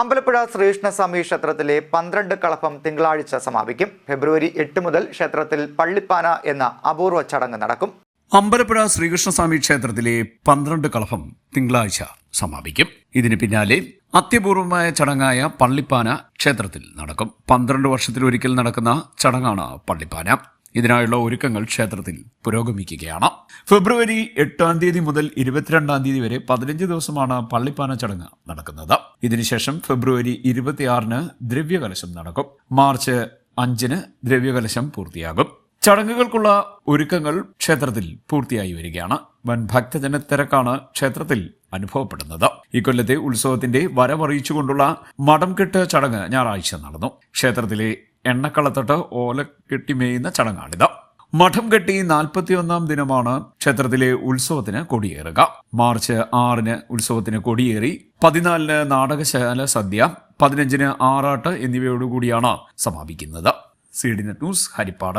അമ്പലപ്പുഴ ശ്രീകൃഷ്ണസ്വാമി ക്ഷേത്രത്തിലെ പന്ത്രണ്ട് കളഭം തിങ്കളാഴ്ച സമാപിക്കും. ഫെബ്രുവരി എട്ട് മുതൽ ക്ഷേത്രത്തിൽ പള്ളിപ്പാന എന്ന അപൂർവ ചടങ്ങ് നടക്കും. അമ്പലപ്പുഴ ശ്രീകൃഷ്ണസ്വാമി ക്ഷേത്രത്തിലെ പന്ത്രണ്ട് കളഭം തിങ്കളാഴ്ച സമാപിക്കും. ഇതിന് പിന്നാലെ അത്യപൂർവമായ ചടങ്ങായ പള്ളിപ്പാന ക്ഷേത്രത്തിൽ നടക്കും. പന്ത്രണ്ട് വർഷത്തിലൊരിക്കൽ നടക്കുന്ന ചടങ്ങാണ് പള്ളിപ്പാന. ഇതിനായുള്ള ഒരുക്കങ്ങൾ ക്ഷേത്രത്തിൽ പുരോഗമിക്കുകയാണ്. ഫെബ്രുവരി എട്ടാം തീയതി മുതൽ ഇരുപത്തിരണ്ടാം തീയതി വരെ പതിനഞ്ച് ദിവസമാണ് പള്ളിപ്പാന ചടങ്ങ് നടക്കുന്നത്. ഇതിനുശേഷം ഫെബ്രുവരി ഇരുപത്തിയാറിന് ദ്രവ്യകലശം നടക്കും. മാർച്ച് അഞ്ചിന് ദ്രവ്യകലശം പൂർത്തിയാകും. ചടങ്ങുകൾക്കുള്ള ഒരുക്കങ്ങൾ ക്ഷേത്രത്തിൽ പൂർത്തിയായി വരികയാണ്. വൻ ഭക്തജന തിരക്കാണ് ക്ഷേത്രത്തിൽ അനുഭവപ്പെടുന്നത്. ഇക്കൊല്ലത്തെ ഉത്സവത്തിന്റെ വരവറിയിച്ചുകൊണ്ടുള്ള മടംകെട്ട് ചടങ്ങ് ഞായറാഴ്ച നടന്നു. ക്ഷേത്രത്തിലെ എണ്ണക്കളത്തട്ട് ഓല കെട്ടി മേയുന്ന ചടങ്ങാണിത്. മഠം കെട്ടി നാൽപ്പത്തിയൊന്നാം ദിനമാണ് ക്ഷേത്രത്തിലെ ഉത്സവത്തിന് കൊടിയേറുക. മാർച്ച് ആറിന് ഉത്സവത്തിന് കൊടിയേറി പതിനാലിന് നാടകശാല സദ്യ പതിനഞ്ചിന് ആറാട്ട് എന്നിവയോടുകൂടിയാണ് സമാപിക്കുന്നത്. C D news Harippad.